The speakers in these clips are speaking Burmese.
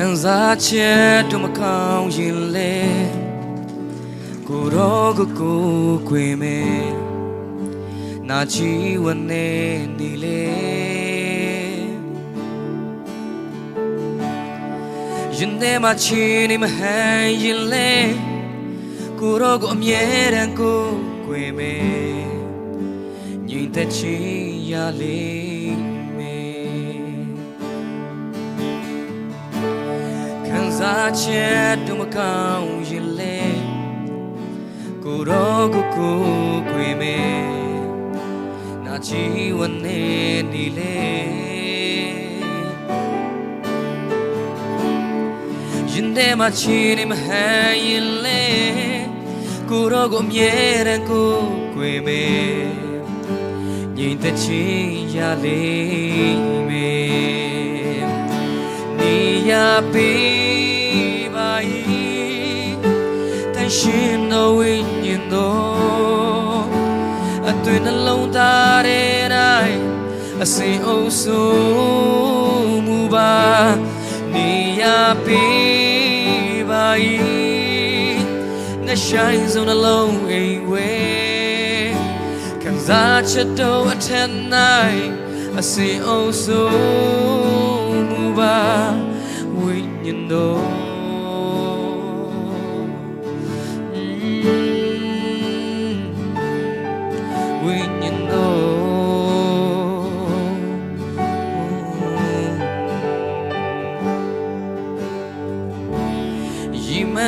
ခံစားချက်တို့မကောင်းရင်လေကိုရောကိုကိုခွေမယ်နာချီဝနေနေလေရင်ထဲမှာချီနေမဟန်ရင်လေကိုရောကိုအမြဲတမ်းကိုခွေမယ်ညီသက်ချီရလိ ခံစားချက်တို့မကောင်းရင်လေကိုရောကိုကိုခွေမယ်နာချီဝနေနေလေရင်ထဲမှာချီနေမဟန်ရင်လေကိုရောကိုအမြဲတမ်းကိုခွေမယ်ငြိမ်သက်ချင်းရလိမ့်မ တန်ရှင်တော်ဝိညာဉ်တော်အတွင်နှလုံးသားရဲ့တိုင်းအစဉ်အုပ်စိုးမူပါနေရပေးပါ၏ငါဆိုင်စုံနှလုံးအိမ်ဝဲခံစားချက်တော်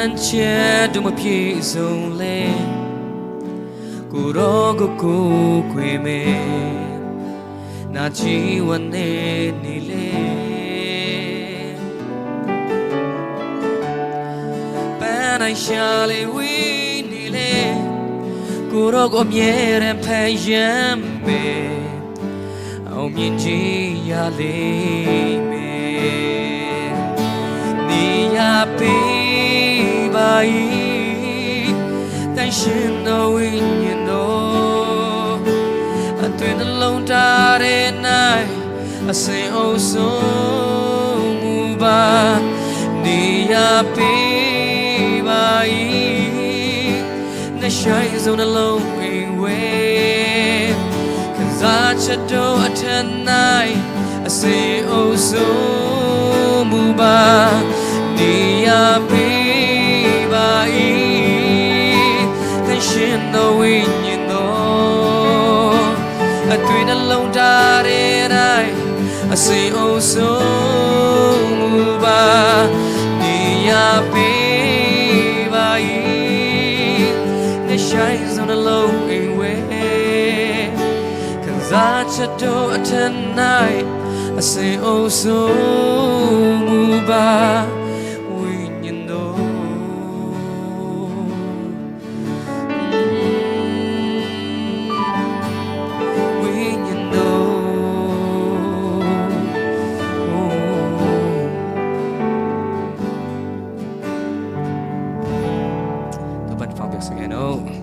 မန်ချက်တို့မပြေဆုံးလဲကိုရောကိုကိုခွေမယ်နာချီဝနေနေလေပန်းနိုင်ရှာလေဝီနေလေကိုရောကိုအမြဲတမ်းဖန်ရမ်းမယ်အောင်မြင်ကြီးရလိမ့်မယ်နေရပေးပါ၏ တန်ရှင်တော်ဝိညာဉ်တော်အတွင်နှလုံးသားရဲ့၌အစဉ်အုပ်ဆုံးမူပါနေရပေးပါ၏နှဆိုင်စုံနှလုံးအိမ်ဝဲခံစားချက်တော်အထက်၌အစဉ်အုပ်ဆုံးမူပါနေ လုံးသားရဲ့တိုင်းအစဉ်အုပ်ဆုံးမူပါနေရပေးပါ၏နှဆိုင်စုံနှလုံးအိမ်ဝဲခံစားချက်တော်အထက်၌အစဉ်အုပ်ဆုံးမူပါ know.